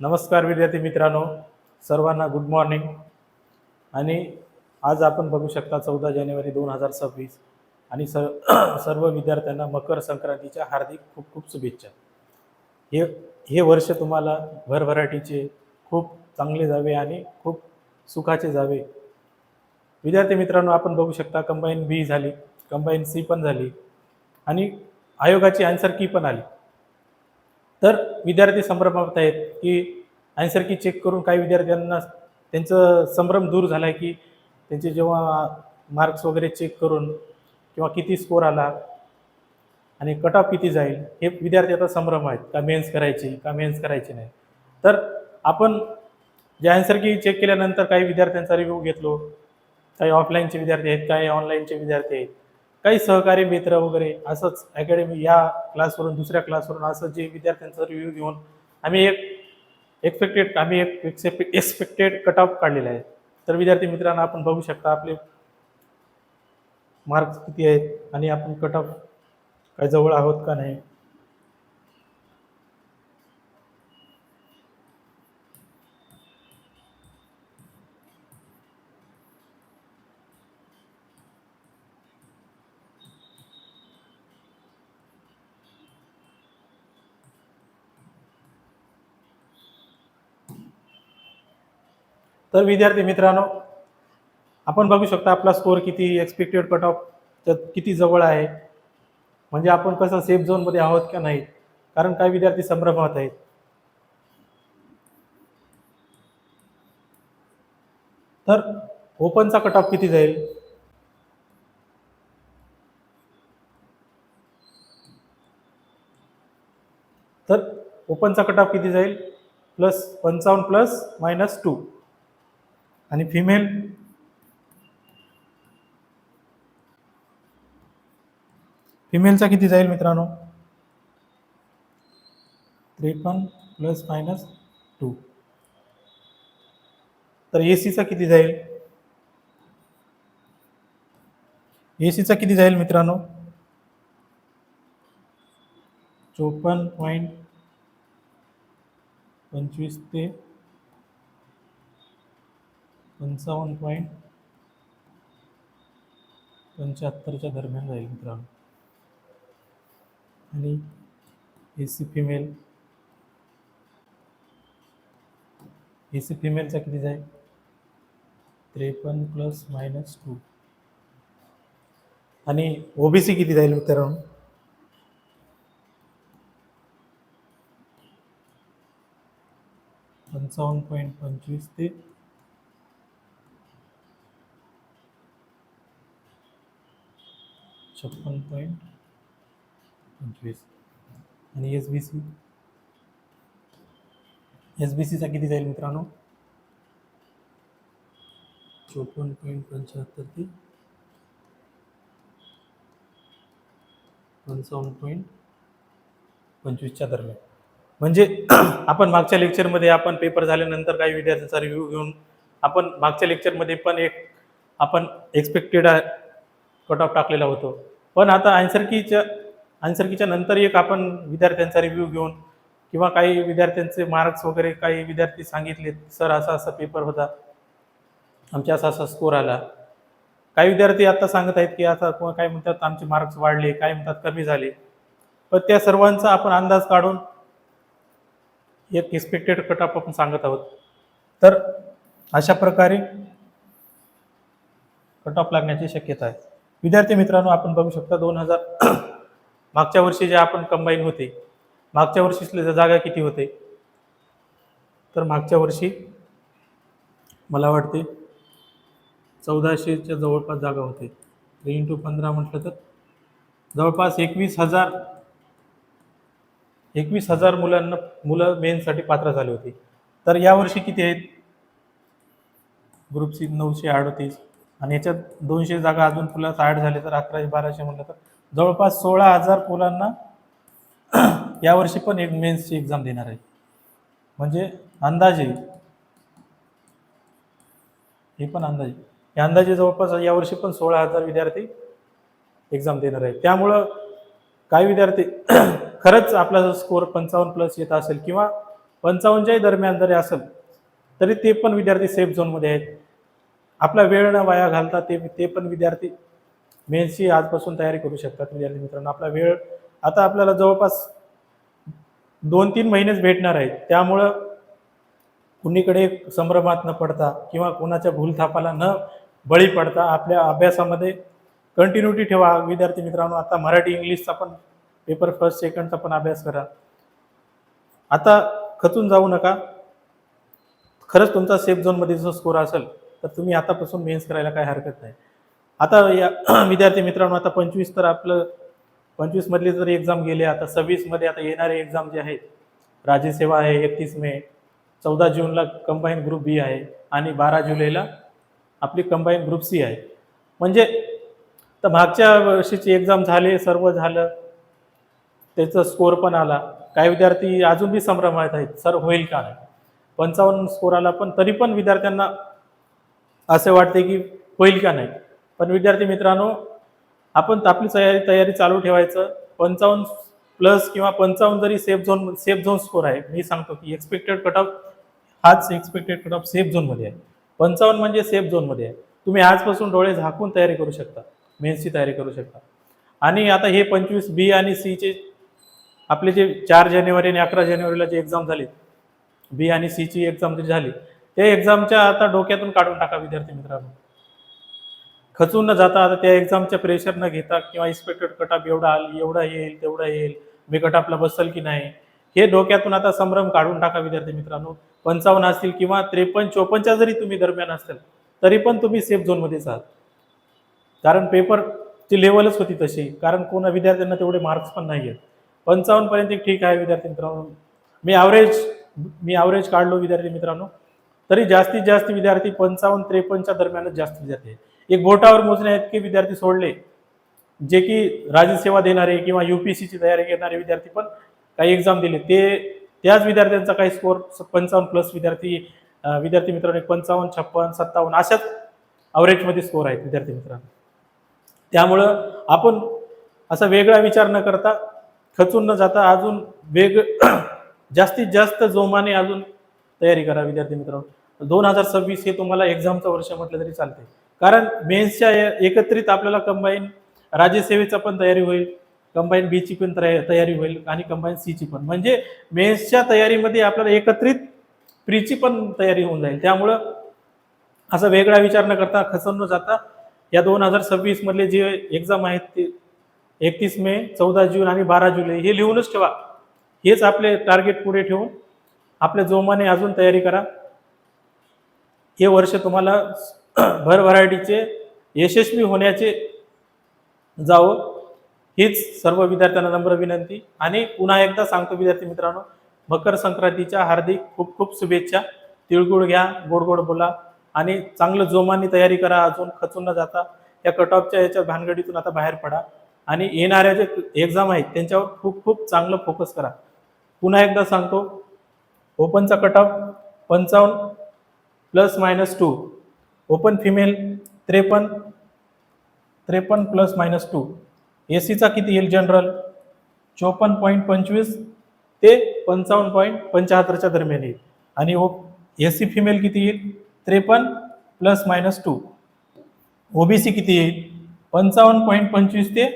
नमस्कार विद्यार्थी मित्रांनो सर्वांना गुड मॉर्निंग आणि आज आपण बघू शकता चौदा जानेवारी दोन हजार सव्वीस आणि स सर्व विद्यार्थ्यांना मकर संक्रांतीच्या हार्दिक खूप खूप शुभेच्छा. हे हे वर्ष तुम्हाला भरभराटीचे खूप चांगले जावे आणि खूप सुखाचे जावे. विद्यार्थी मित्रांनो आपण बघू शकता कंबाईन बी झाली कंबाईन सी पण झाली आणि आयोगाची आन्सर की पण आली. तर विद्यार्थी संभ्रमात आहेत की आन्सर की चेक करून काही विद्यार्थ्यांना त्यांचं संभ्रम दूर झाला आहे की त्यांचे जेव्हा मार्क्स वगैरे चेक करून किंवा किती स्कोर आला आणि कट ऑफ किती जाईल हे विद्यार्थी आता संभ्रम आहेत. का मेन्स करायची का मेन्स करायची नाही. तर आपण जे आन्सर की चेक केल्यानंतर काही विद्यार्थ्यांचा रिव्ह्यू घेतलो. काही ऑफलाईनचे विद्यार्थी आहेत काही ऑनलाईनचे विद्यार्थी आहेत. काही सहकारी मित्र वगैरे असंच अकॅडमी या क्लासवरून दुसऱ्या क्लासवरून असं जे विद्यार्थ्यांचा रिव्ह्यू घेऊन आम्ही एक एक्सपेक्टेड आम्ही एक एक्सेप्ट एक्सपेक्टेड कट ऑफ काढलेला आहे. तर विद्यार्थी मित्रांना आपण बघू शकता आपले मार्क्स किती आहेत आणि आपण कट ऑफ काय जवळ आहोत का नाही. तर विद्यार्थी मित्रांनो आपण बघू शकता आपला स्कोअर किती एक्सपेक्टेड कट ऑफ किती जवळ आहे. म्हणजे आपण कसं सेफ झोनमध्ये आहोत का नाही कारण काही विद्यार्थी संभ्रमात आहेत. तर ओपनचा कट ऑफ किती जाईल? तर ओपनचा कट ऑफ किती जाईल? प्लस पंचावन्न प्लस मायनस टू आणि फिमेल फिमेलचा किती जाईल मित्रांनो? त्रेपन्न प्लस मायनस टू तर ए सीचा किती जाईल? ए सीचा किती जाईल मित्रांनो? चोपन्न पॉईंट पंचवीस ते पंचावन्न पॉईंट पंच्याहत्तरच्या दरम्यान जाईल मित्रांनो. आणि A C female A C फिमेलचा किती जाईल? त्रेपन्न प्लस मायनस टू आणि ओबीसी किती जाईल मित्रांनो? पंचावन्न पॉईंट पंचवीस ते छप्पन पॉईंट पंचवीस. आणि S B C S B सीचा किती जाईल मित्रांनो? चोपन्न पॉईंट पंच्याहत्तर ते पंचावन्न पॉईंट पंचवीसच्या दरम्यान. म्हणजे आपण मागच्या लेक्चरमध्ये आपण पेपर झाल्यानंतर काही विद्यार्थ्यांचा रिव्ह्यू घेऊन आपण मागच्या लेक्चरमध्ये पण एक आपण एक्सपेक्टेड कट ऑफ टाकलेला होतो. पण आता आन्सर कीच्या नंतर एक आपण विद्यार्थ्यांचा रिव्ह्यू घेऊन किंवा काही विद्यार्थ्यांचे मार्क्स वगैरे काही विद्यार्थी सांगितलेत सर असा असा पेपर होता. आमच्या असा असा स्कोर आला. काही विद्यार्थी आता सांगत आहेत की आता कोण काय म्हणतात आमचे मार्क्स वाढले काय म्हणतात कमी झाले. पण त्या सर्वांचा आपण अंदाज काढून एक एक्सपेक्टेड कट ऑफ आपण सांगत आहोत. तर अशा प्रकारे कट ऑफ लागण्याची शक्यता आहे. विद्यार्थी मित्रांनो आपण बघू शकता दोन हजार मागच्या वर्षी जे आपण कंबाईन होते मागच्या वर्षी जागा किती होते? तर मागच्या वर्षी मला वाटते चौदाशेच्या जवळपास जागा होते. थ्री इंटू पंधरा म्हटलं तर जवळपास एकवीस हजार एकवीस हजार मुलांना मुलं मेनसाठी पात्र झाले होते. तर यावर्षी किती आहेत? ग्रुप सी नऊशे अडतीस. आणि याच्यात दोनशे जागा अजून प्लस ॲड झाले तर अकराशे बाराशे म्हटलं तर जवळपास सोळा हजार मुलांना यावर्षी पण एक मेन्सची एक्झाम देणार आहे. म्हणजे अंदाजे हे पण अंदाजे या अंदाजे जवळपास यावर्षी पण सोळा हजार विद्यार्थी एक्झाम देणार आहे. त्यामुळं काही विद्यार्थी खरंच आपला जर स्कोअर पंचावन्न प्लस येत असेल किंवा पंचावन्नच्याही दरम्यान जरी असेल तरी ते पण विद्यार्थी सेफ झोनमध्ये आहेत. आपला वेळ न वाया घालता ते ते पण विद्यार्थी मेन्सची आजपासून तयारी करू शकतात विद्यार्थी मित्रांनो. आपला वेळ आता आपल्याला जवळपास दोन तीन महिनेच भेटणार आहेत. त्यामुळं कुणीकडे संभ्रमात न पडता किंवा कुणाच्या भूलथापाला न बळी पडता आपल्या अभ्यासामध्ये कंटिन्युटी ठेवा. विद्यार्थी मित्रांनो आता मराठी इंग्लिशचा पण पेपर फर्स्ट सेकंडचा पण अभ्यास करा. आता खचून जाऊ नका. खरंच तुमचा सेफ झोनमध्ये जो स्कोर असेल. तर तुम्ही आतापासून मेन्स करायला काही हरकत नाही. आता या विद्यार्थी मित्रांनो आता पंचवीस तर आपलं पंचवीसमधली जर एक्झाम गेले आता सव्वीसमध्ये आता येणारे एक्झाम जे आहेत राज्यसेवा आहे एकतीस मे चौदा जूनला कंबाईन ग्रुप बी आहे आणि बारा जुलैला आपली कंबाईन ग्रुप सी आहे. म्हणजे तर मागच्या वर्षीची एक्झाम झाले सर्व झालं त्याचा स्कोर पण आला. काही विद्यार्थी अजून बी संभ्रमात आहेत सर होईल का नाही? पंचावन्न स्कोर आला पण तरी पण विद्यार्थ्यांना असे वाटते की होईल का नाही. पण विद्यार्थी मित्रांनो आपण आपली तयारी तयारी चालू ठेवायचं. पंचावन्न प्लस किंवा पंचावन्न जरी safe zone safe zone score आहे. मी सांगतो की एक्सपेक्टेड कट ऑफ हाच एक्सपेक्टेड कट ऑफ सेफ झोनमध्ये आहे. पंचावन्न म्हणजे सेफ झोनमध्ये आहे. तुम्ही आजपासून डोळे झाकून तयारी करू शकता. मेन्सची तयारी करू शकता. आणि आता हे पंचवीस बी आणि सीचे आपले जे चार जानेवारी आणि अकरा जानेवारीला जे एक्झाम झाली बी आणि सीची एक्झाम जी झाली त्या एक्झामच्या आता डोक्यातून काढून टाका विद्यार्थी मित्रांनो. खचून न जाता आता त्या एक्झामच्या प्रेशर न घेता किंवा एक्सपेक्टेड कटअप एवढा आल एवढा येईल तेवढा येईल मी कटअपला बसल की नाही हे डोक्यातून आता संभ्रम काढून टाका विद्यार्थी मित्रांनो. पंचावन्न असतील किंवा त्रेपन्न चोपन्नच्या जरी तुम्ही दरम्यान असेल तरी पण तुम्ही सेफ झोनमध्येच आहात कारण पेपरची लेवलच होती तशी कारण कोणा विद्यार्थ्यांना तेवढे मार्क्स पण नाही आहेत पंचावन्नपर्यंत ठीक आहे विद्यार्थी मित्रांनो. मी ॲव्हरेज मी ॲव्हरेज काढलो विद्यार्थी मित्रांनो. तरी जास्तीत जास्त विद्यार्थी पंचावन्न त्रेपन्नच्या दरम्यानच जास्त विद्यार्थी एक बोटावर मोजण्या इतके विद्यार्थी सोडले जे की राज्यसेवा देणारे किंवा यू पी सीची तयारी करणारे विद्यार्थी पण काही एक्झाम दिले ते त्याच विद्यार्थ्यांचा काही स्कोर पंचावन्न प्लस विद्यार्थी विद्यार्थी मित्रांनो पंचावन्न छप्पन सत्तावन्न अशाच अवरेजमध्ये स्कोर आहेत विद्यार्थी मित्रांनो. त्यामुळं आपण असा वेगळा विचार न करता खचून न जाता अजून वेग जास्तीत जास्त जोमाने अजून तयारी करा विद्यार्थी मित्रांनो. दोन हजार सव्वीस हे तुम्हाला एक्झामचं वर्ष म्हटलं तरी चालते कारण मेन्सच्या एकत्रित आपल्याला कंबाईन राज्यसेवेचा पण तयारी होईल कंबाईन बीची पण तया- तयारी होईल आणि कंबाईन सीची पण. म्हणजे मेन्सच्या तयारीमध्ये आपल्याला एकत्रित प्रीची पण तयारी होऊन जाईल. त्यामुळं असा वेगळा विचार न करता खचून न जाता या दोन हजार सव्वीस मधले जे एक्झाम आहेत ते एकतीस मे चौदा जून आणि बारा जुलै हे लिहूनच ठेवा. हेच आपले टार्गेट पुढे ठेवून आपल्या जोमाने अजून तयारी करा. हे वर्ष तुम्हाला भरभराटीचे यशस्वी होण्याचे जावं. हीच सर्व विद्यार्थ्यांना नम्र विनंती. आणि पुन्हा एकदा सांगतो विद्यार्थी मित्रांनो मकर संक्रांतीच्या हार्दिक खूप खूप शुभेच्छा. तिळगुळ घ्या गोड गोड बोला. आणि चांगलं जोमाने तयारी करा अजून खचून न जाता. या कट ऑफच्या याच्या भानगडीतून आता बाहेर पडा. आणि येणाऱ्या जे एक्झाम आहेत त्यांच्यावर खूप खूप चांगलं फोकस करा. पुन्हा एकदा सांगतो ओपनचा कट ऑफ पंचावन्न plus minus two. Open female त्रेपन्न त्रेपन्न प्लस मायनस टू. ए सीचा किती येईल जनरल चोपन्न पॉईंट पंचवीस ते पंचावन्न पॉईंट पंच्याहत्तरच्या दरम्यान येईल. आणि ओ ए सी फिमेल किती येईल? त्रेपन्न प्लस मायनस टू. ओबीसी किती येईल? पंचावन्न पॉईंट पंचवीस ते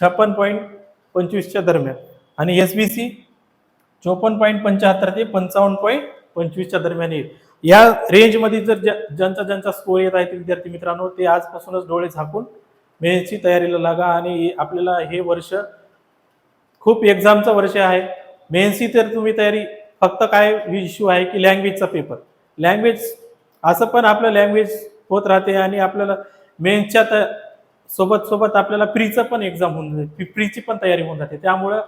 छप्पन पॉईंट पंचवीसच्या दरम्यान. आणि एस बी सी चोपन्न पॉईंट पंच्याहत्तर ते पंचावन्न पॉईंट पंचवीसच्या दरम्यान येईल. या रेंजमध्ये जर ज्या ज्यांचा ज्यांचा स्कोर येत आहे ते विद्यार्थी मित्रांनो ते आजपासूनच डोळे झाकून मेहनतची तयारीला लागा आणि आपल्याला हे वर्ष खूप एक्झामचं वर्ष आहे. मेन्सची तर तुम्ही तयारी फक्त काय इश्यू आहे की लँग्वेजचा पेपर लँग्वेज असं पण आपलं लँग्वेज होत राहते आणि आपल्याला मेन्सच्या त सोबत सोबत आपल्याला प्रीचं पण एक्झाम होऊन जाते. प्रीची पण तयारी होऊन जाते. त्यामुळं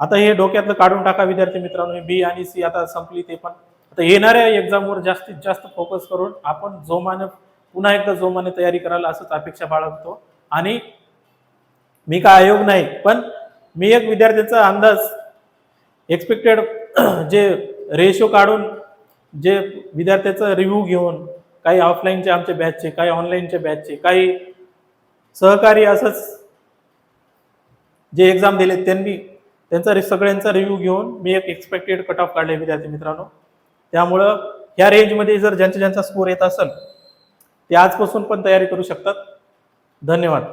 आता हे डोक्यातलं काढून टाका विद्यार्थी मित्रांनो. बी आणि सी आता संपली ते पण. तर येणाऱ्या एक्झामवर जास्तीत जास्त फोकस करून आपण जोमाने पुन्हा एकदा जोमाने तयारी करायला असंच अपेक्षा बाळगतो. आणि मी काय आयोग नाही पण मी एक विद्यार्थ्याचा अंदाज एक्सपेक्टेड जे रेशो काढून जे विद्यार्थ्याचा रिव्ह्यू घेऊन काही ऑफलाईनचे आमचे बॅचचे काही ऑनलाईनचे बॅचचे काही सहकारी असंच जे एक्झाम दिले त्यांनी त्यांचा सगळ्यांचा रिव्ह्यू घेऊन मी एक एक्सपेक्टेड कट ऑफ काढले विद्यार्थी मित्रांनो. त्यामुळं ह्या रेंजमध्ये जर ज्यांचा ज्यांचा स्कोर येत असेल ते आजपासून पण तयारी करू शकतात. धन्यवाद.